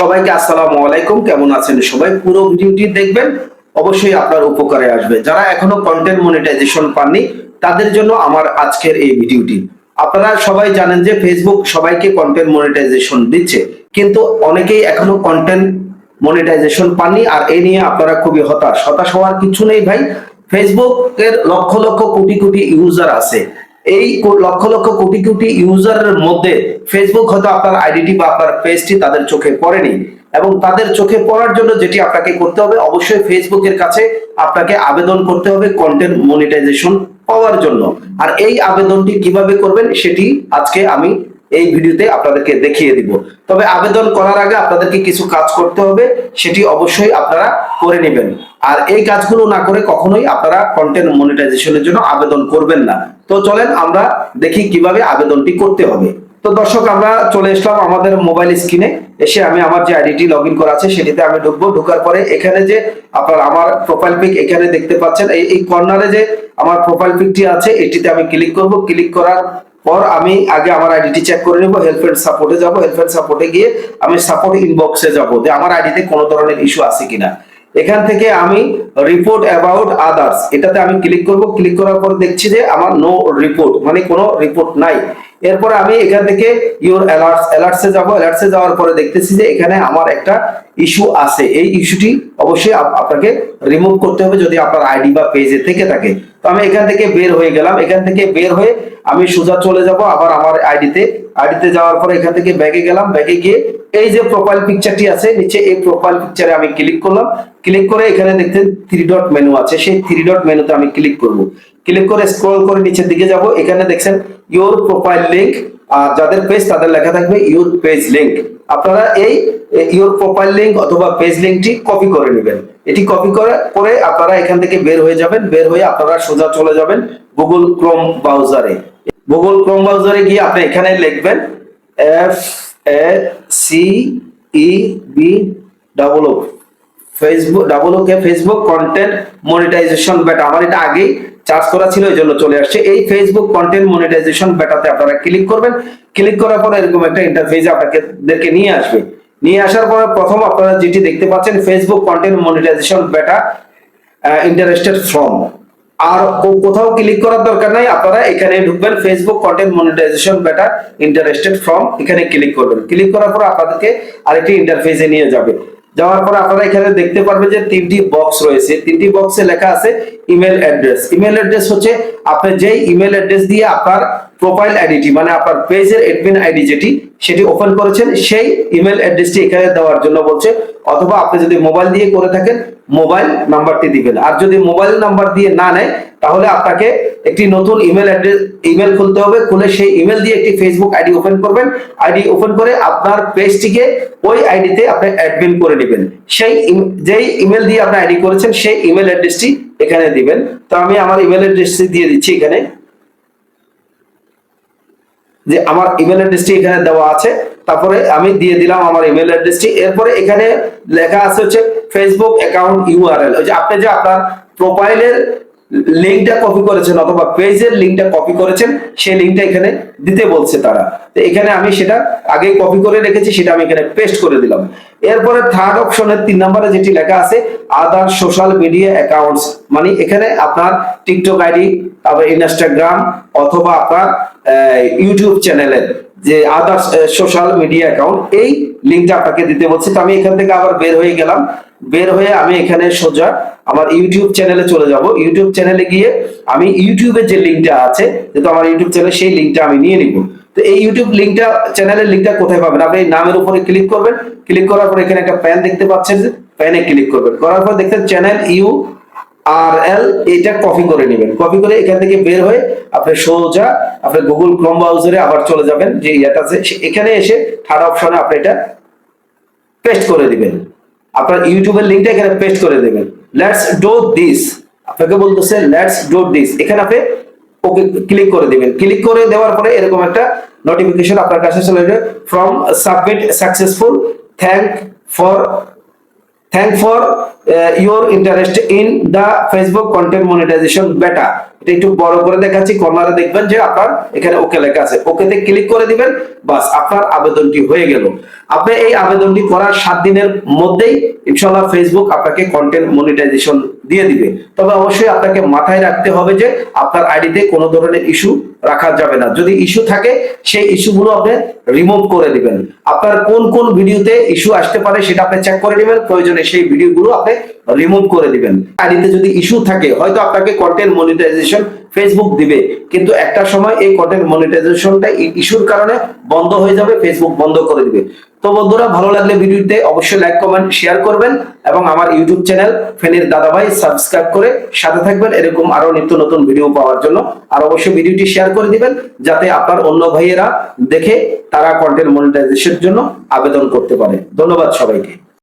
সবাইকে আসসালামু আলাইকুম। কেমন আছেন সবাই? পুরো ভিডিওটি দেখবেন, অবশ্যই আপনার উপকারে আসবে। যারা এখনও কন্টেন্ট মনিটাইজেশন পাননি, তাদের জন্য আমার আজকের এই ভিডিওটি। আপনারা সবাই জানেন যে ফেসবুক সবাইকে কন্টেন্ট মনিটাইজেশন দিচ্ছে, কিন্তু অনেকেই এখনও কন্টেন্ট মনিটাইজেশন পাননি, আর এ নিয়ে আপনারা খুবই হতাশ। হতাশ হওয়ার কিছু নেই ভাই। ফেসবুকের লক্ষ লক্ষ কোটি কোটি ইউজার আছে। এই লক্ষ লক্ষ কোটি কোটি ইউজারের মধ্যে ফেসবুক হয়তো আপনার আইডিটি বা আপনার পেজটি তাদের চোখে পড়েনি। এবং তাদের চোখে পড়ার জন্য যেটি আপনাকে করতে হবে, অবশ্যই ফেসবুকের কাছে আপনাকে আবেদন করতে হবে কন্টেন্ট মনিটাইজেশন পাওয়ার জন্য। আর এই আবেদনটি কীভাবে করবেন সেটি আজকে আমি এই ভিডিওতে আপনাদেরকে দেখিয়ে দিব। তবে আবেদন করার আগে আপনাদেরকে কিছু কাজ করতে হবে, সেটি অবশ্যই আপনারা করে নেবেন। আর এই কাজগুলো না করে কখনোই আপনারা কন্টেন্ট মনিটাইজেশনের জন্য আবেদন করবেন না। তো চলেন আমরা দেখি কীভাবে আবেদনটি করতে হবে। তো দর্শক, আমরা চলে এসলাম আমাদের মোবাইল স্ক্রিনে এসে আমি আমার যে আইডিটি লগ ইন করা আছে, সেটিতে আমি ঢুকবো। ঢোকার পরে এখানে যে আপনার আমার প্রোফাইল পিক এখানে দেখতে পাচ্ছেন, এই কর্নারে যে আমার প্রোফাইল পিকটি আছে, এটিতে আমি ক্লিক করব। ক্লিক করার পর আমি আগে আমার আইডিটি চেক করে নেব হেল্প এন্ড সাপোর্টে যাব হেল্প এন্ড সাপোর্টে গিয়ে আমি সাপোর্ট ইনবক্সে যাব, যে আমার আইডিতে কোনো ধরনের ইস্যু আছে কিনা। এখান থেকে আমি রিপোর্ট অ্যাবাউট আদার্স এটাতে আমি ক্লিক করব ক্লিক করার পর দেখছি যে আমার নো রিপোর্ট মানে কোনো রিপোর্ট নাই। এরপর আমি এখান থেকে ইউর অ্যালার্টস অ্যালার্টসে যাব অ্যালার্টসে যাওয়ার পরে দেখতেছি যে এখানে আমার একটা ইস্যু আছে। এই ইস্যুটি অবশ্যই আপ- আপনাকে রিমুভ করতে হবে যদি আপনার আইডি বা পেজে থেকে থাকে। তো আমি এখান থেকে বের হয়ে গেলাম। এখান থেকে বের হয়ে আমি সোজা চলে যাব আবার আমার আইডিতে। আইডিতে যাওয়ার পর এখান থেকে ব্যাগে গেলাম। ব্যাগে গিয়ে এই যে প্রোফাইল পিকচারটি আছে, নিচে এই প্রোফাইল পিকচারে আমি ক্লিক করলাম। ক্লিক করে এখানে দেখতে থ্রি ডট মেনু আছে। সেই থ্রি ডট মেনুতে আমি ক্লিক করব। ক্লিক করে স্ক্রল করে নিচের দিকে যাব। এখানে দেখছেন ইওর প্রোফাইল লিংক আর যাদের পেজ তাদের লেখা থাকবে ইওর পেজ লিংক আপনারা এই ইওর প্রোফাইল লিঙ্ক অথবা পেজ লিঙ্কটি কপি করে নেবেন। এটি কপি করে করে আপনারা এখান থেকে বের হয়ে যাবেন। বের হয়ে আপনারা সোজা চলে যাবেন গুগল ক্রোম ব্রাউজারে গুগল ক্রোম ব্রাউজারে গিয়ে আপনি এখানে লিখবেন F A C E B double O Facebook double O K Facebook content monetisation beta আমার এটা আগেই চার্জ করা ছিল, এই জন্য চলে আসছে। এই ফেসবুক কন্টেন্ট মনিটাইজেশন বেটাতে আপনারা ক্লিক করবেন। ক্লিক করার পর এরকম একটা ইন্টারফেস আপনাদেরকে নিয়ে আসবে। নিয়ে আসার পর প্রথম আপনারা যেটি দেখতে পাচ্ছেন Facebook content monetisation beta interested form আর কোথাও ক্লিক করার দরকার নাই, আপনারা এখানে ঢুকবেন Facebook content monetisation beta interested form এখানে ক্লিক করবেন। ক্লিক করার পর আপনাদেরকে আরেকটি ইন্টারফেসে নিয়ে যাবে। যাওয়ার পর আপনারা এখানে দেখতে পারবে যে তিনটি বক্স রয়েছে। তিনটি বক্সে লেখা আছে ইমেল অ্যাড্রেস ইমেল অ্যাড্রেস হচ্ছে আপনি যেই ইমেল অ্যাড্রেস দিয়ে আপনার প্রোফাইল আইডিটি মানে আপনার পেজের অ্যাডমিন আইডি যেটি সেটি ওপেন করেছেন, সেই ইমেল অ্যাড্রেসটি এখানে দেওয়ার জন্য বলছে, অথবা আপনি যদি মোবাইল দিয়ে করে থাকেন মোবাইল নাম্বারটি দিবেন। আর যদি মোবাইল নাম্বার দিয়ে না নেয়, তাহলে আপনাকে একটি নতুন ইমেল অ্যাড্রেস ইমেল খুলতে হবে। খুলে সেই ইমেল দিয়ে একটি ফেসবুক আইডি ওপেন করবেন। আইডি ওপেন করে আপনার পেজটিকে ওই আইডিতে আপনি অ্যাডমিন করে নেবেন। সেই যেই ইমেল দিয়ে আপনি আইডি করেছেন, সেই ইমেল অ্যাড্রেসটি এখানে দিবেন। তো আমি আমার ইমেল অ্যাড্রেসটি দিয়ে দিচ্ছি এখানে। যে আমার ইমেল অ্যাড্রেসটি এখানে দেওয়া আছে। তারপরে আমি দিয়ে দিলাম আমার ইমেল অ্যাড্রেসটি এরপরে এখানে লেখা আছে হচ্ছে ফেসবুক অ্যাকাউন্ট ইউআরএল ওই যে আপনি যে আপনার প্রোফাইলের লিঙ্কটা কপি করেছেন অথবা পেজের লিঙ্কটা কপি করেছেন, সেই লিঙ্কটা এখানে দিতে বলছে তারা। তো এখানে আমি সেটা আগেই কপি করে রেখেছি, সেটা আমি এখানে পেস্ট করে দিলাম। এরপরে থার্ড অপশনের তিন নম্বরে যেটি লেখা আছে আদার সোশ্যাল মিডিয়া অ্যাকাউন্টস মানে এখানে আপনার টিকটক আইডি তারপর ইনস্টাগ্রাম অথবা আপনার ইউটিউব চ্যানেলের যে আদার্স সোশ্যাল মিডিয়া অ্যাকাউন্ট এই লিঙ্কটা আপনাকে দিতে বলছে। তো আমি এখান থেকে আবার বের হয়ে গেলাম। বের হয়ে আমি এখানে সোজা আমার ইউটিউব চ্যানেলে চলে যাব। ইউটিউব চ্যানেলে গিয়ে আমি ইউটিউবের যে লিঙ্কটা আছে, যেহেতু আমার ইউটিউব চ্যানেল সেই লিঙ্কটা আমি নিয়ে নিব। তো এই ইউটিউব লিঙ্কটা, চ্যানেলের লিঙ্কটা কোথায় পাবেন? আপনি নামের উপরে ক্লিক করবেন। ক্লিক করার পর এখানে একটা প্যান দেখতে পাচ্ছেন প্যানে ক্লিক করবেন। করার পর দেখতেন চ্যানেল ইউ আর এল, এটা কপি করে নেবেন। কপি করে এখান থেকে বের হয়ে আপনি সোজা আপনি গুগল ক্রোম ব্রাউজারে আবার চলে যাবেন, যে ইয়েটা আছে। এখানে এসে থার্ড অপশনে আপনি এটা পেস্ট করে দিবেন। আপনার ইউটিউবের লিঙ্কটা এখানে পেস্ট করে দেবেন। লেটস ডো দিস আপনাকে বলতেছে লেটস ডু দিস এখানে আপনি ওকে ক্লিক করে দিবেন। ক্লিক করে দেওয়ার পরে এরকম একটা নোটিফিকেশন আপনার কাছে চলে যাবে। Form submit successful thank for thank for uh, your interest in facebook content monetization beta এটা একটু বড় করে দেখাচ্ছি, কর্নারে দেখবেন যে আপনার এখানে ওকে লেখা আছে। ওকেতে ক্লিক করে দিবেন, বাস আপনার আবেদনটি হয়ে গেল। আপনি এই আবেদনটি করার সাত দিনের মধ্যেই ইনশাল্লাহ ফেসবুক আপনাকে কন্টেন্ট মনিটাইজেশন দিয়ে দিবে। তবে অবশ্যই আপনাকে মাথায় রাখতে হবে যে আপনার আইডিতে কোনো ধরনের ইস্যু রাখা যাবে না। যদি ইস্যু থাকে, সেই ইস্যুগুলো আপনি রিমুভ করে দিবেন। আপনার কোন কোন ভিডিওতে ইস্যু আসতে পারে সেটা আপনি চেক করে নেবেন। প্রয়োজনে সেই ভিডিওগুলো আপনি রিমুভ করে দিবেন। আইডিতে যদি ইস্যু থাকে, হয়তো আপনাকে কন্টেন্ট মনিটাইজেশন ফেসবুক দিবে। কিন্তু একটা সময় এই কন্টেন্ট মনিটাইজেশনটা ইস্যুর কারণে বন্ধ হয়ে যাবে ফেসবুক বন্ধ করে দিবে। তো বন্ধুরা, ভালো লাগলে ভিডিওতে অবশ্যই লাইক কমেন্ট শেয়ার করবেন এবং আমার ইউটিউব চ্যানেল ফেনীর দাদাভাই সাবস্ক্রাইব করে সাথে থাকবেন। এরকম আরও নিত্য নতুন ভিডিও পাওয়ার জন্য। আর অবশ্যই ভিডিওটি শেয়ার করে দিবেন, যাতে আপনার অন্য ভাইয়েরা দেখে তারা কন্টেন্ট মনিটাইজেশনের জন্য আবেদন করতে পারে। ধন্যবাদ সবাইকে।